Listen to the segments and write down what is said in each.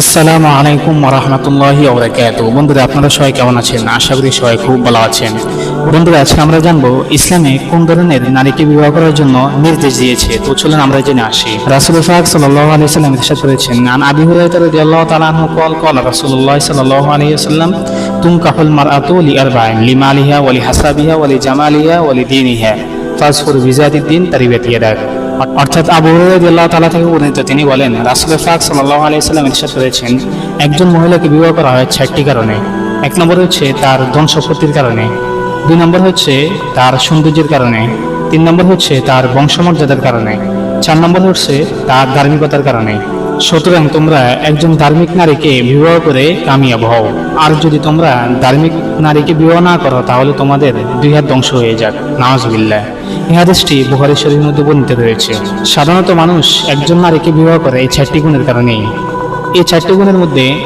আসসালামু আলাইকুম রহমতুল্লাহি ওবরাকাত বন্ধুরা, আপনারা সবাই কেমন আছেন? আশা করি সবাই খুব ভালো আছেন। বন্ধুরা, আজকে আমরা জানব ইসলামে কোন ধরনের নারীকে বিবাহ করার জন্য নির্দেশ দিয়েছে। তো চলুন আমরা জেনে আসি। রাসুল ফাক সাল্লাহ আলি সাল্লাম ইরশাদ করেছেন, আন আবি হুরাইরা রাদিয়াল্লাহু তাআলা আনহু কল কল রাসূলুল্লাহ সাল্লাল্লাহু আলাইহি সাল্লাম তুম কাহুল মারআতু লি আরবাইন লি মালিহা ওয়া লি হাসাবিহা ওয়া লি জামালিহা ওয়া লি দীনিহা ফাসফুর বিজাদিদ দিন তারিবাত ইয়াদাক অর্থাৎ আবু আল্লাহ তালা থেকে বর্ণিত তিনি বলেন, রাসুলের পাক সাল্লাল্লাহু আলাইহি সাল্লাম ইরশাদ করেছেন, একজন মহিলাকে বিবাহ করা হয় চারটি কারণে। এক নম্বর হচ্ছে তার ধন সম্পত্তির কারণে। দুই নম্বর হচ্ছে তার সৌন্দর্যের কারণে। তিন নম্বর হচ্ছে তার বংশমর্যাদার কারণে। চার নম্বর হচ্ছে তার ধার্মিকতার কারণে। সুতরাং তোমরা একজন ধার্মিক নারীকে বিবাহ করে কামিয়াব হও। আর যদি তোমরা ধার্মিক নারীকে বিবাহ না করো, তাহলে তোমাদের দুই হাত ধ্বংস হয়ে যাক। নামাজবিল্লাহ এই হাদিসটি বুখারী শরীফের মধ্যে বর্ণিত রয়েছে। সাধারণত মানুষ একজন নারীকে বিবাহ করে এই চারটি গুণের কারণেই। এই চারটি গুণের মধ্যে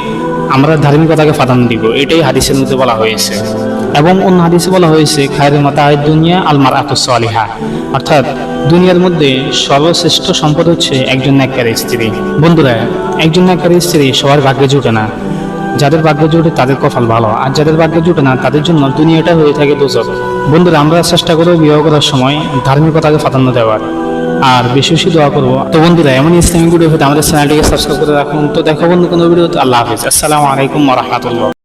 আমরা ধার্মিকতাকে প্রাধান্য দিব। এটাই হাদিসের মধ্যে বলা হয়েছে। এবং অন্য হাদিসে বলা হয়েছে খায়ের মাতা দুনিয়া আলমার আতুসালিহা অর্থাৎ দুনিয়ার মধ্যে সর্বশ্রেষ্ঠ সম্পদ হচ্ছে একজন ন্যাকারী স্ত্রী। বন্ধুরা, একজন ন্যাকারী স্ত্রী সবার ভাগ্যে জুটে না। যাদের ভাগ্য জুটে তাদের কপাল ভালো, আর যাদের ভাগ্য জুটে না তাদের জন্য দুনিয়াটা হয়ে থাকে দোষক বন্ধুরা, আমরা চেষ্টা করব বিবাহ করার সময় ধার্মিকতাকে প্রাধান্য দেওয়ার। আর বেশি বেশি দোয়া করব। তো বন্ধুরা, এমন ইসলামিক ভিডিও হতে আমাদের চ্যানেলটিকে সাবস্ক্রাইব করে রাখুন। তো দেখো বন্ধু, কোনো ভিডিও আল্লাহ হাফিজ। আসসালামু আলাইকুম রহমতুল্লাহ।